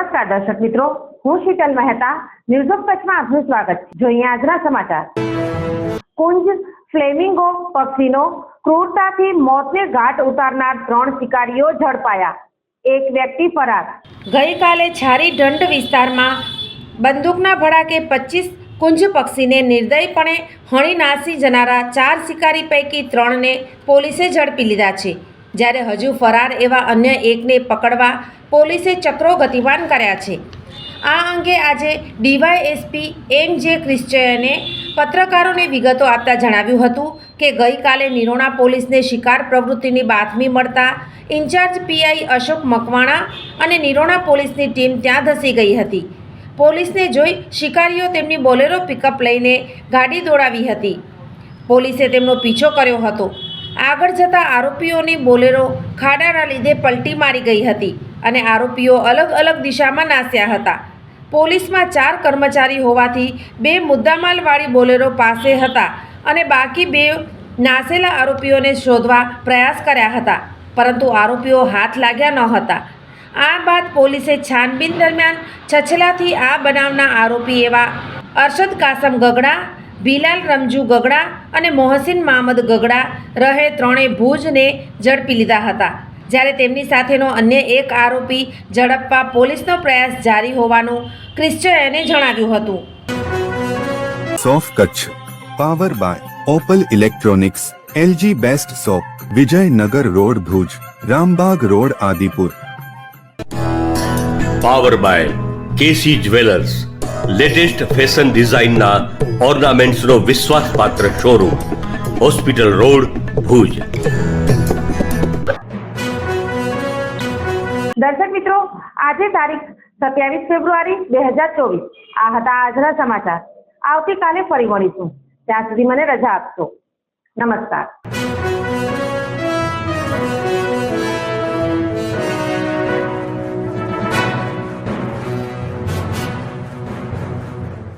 નમસ્કાર દર્શક મિત્રો, હું શીતલ મહેતા. ન્યૂઝ ઓફ કચ્છમાં આપનું સ્વાગત છે. જોઈએ આજના સમાચાર. કુંજ, ફ્લેમિંગો, પક્ષીનો ક્રૂરતાથી મોતને ઘાટ ઉતારનાર ત્રણ શિકારીઓ ઝડપાયા. એક વ્યક્તિ ફરાર. ગઈકાલે છારી દંડ વિસ્તારમાં બંદૂકના ભડાકે પચીસ કુંજ પક્ષીને નિર્દયપણે હણી નાસી જનારા ચાર શિકારી પૈકી ત્રણને પોલીસે ઝડપી લીધા છે. જ્યારે હજુ ફરાર એવા અન્ય એકને પકડવા પોલીસે ચક્રો ગતિમાન કર્યા છે. આ અંગે આજે ડીવાયએસપી એમ જે ક્રિશ્ચયને પત્રકારોને વિગતો આપતા જણાવ્યું હતું કે ગઈકાલે નિરોણા પોલીસને શિકાર પ્રવૃત્તિની બાતમી મળતા ઇન્ચાર્જ પીઆઈ અશોક મકવાણા અને નિરોણા પોલીસની ટીમ ત્યાં ધસી ગઈ હતી. પોલીસને જોઈ શિકારીઓ તેમની બોલેરો પિકઅપ લઈને ગાડી દોડાવી હતી. પોલીસે તેમનો પીછો કર્યો હતો. આગળ જતા આરોપીઓની બોલેરો ખાડાના લીધે પલટી મારી ગઈ હતી અને આરોપીઓ અલગ અલગ દિશામાં નાસ્યા હતા. પોલીસમાં ચાર કર્મચારી હોવાથી બે મુદ્દામાલવાળી બોલેરો પાસે હતા અને બાકી બે નાસેલા આરોપીઓને શોધવા પ્રયાસ કર્યા હતા, પરંતુ આરોપીઓ હાથ લાગ્યા ન હતા. આ બાદ પોલીસે છાનબીન દરમિયાન છછલાથી આ બનાવના આરોપી એવા અરશદ કાસમ ગગડા બિલાલ રમજુ ગગડા અને મોહસિન મહમદ ગગડા રહે ત્રણેય ભુજને ઝડપી લીધા હતા. જ્યારે તેમની સાથેનો અન્ય એક આરોપી ઝડપવા પોલીસનો પ્રયાસ જારી હોવાનું ક્રિશ્ચયને જણાવ્યું હતું. સોફ Kutch power by Opal electronics LG best shop Vijaynagar road Bhuj Rambag road Adipur. Power by KC jewellers. Latest fashion ડિઝાઇનના ઓર્નામેન્ટ્સનો વિશ્વાસપાત્ર શોરૂમ, હોસ્પિટલ રોડ, ભુજ. દર્શક મિત્રો, આજે તારીખ સત્યાવીસ ફેબ્રુઆરી બે હજાર ચોવીસ. આ હતા આજના સમાચાર. આવતીકાલે ફરી મળીશું. ત્યાં સુધી મને રજા આપશો. નમસ્કાર.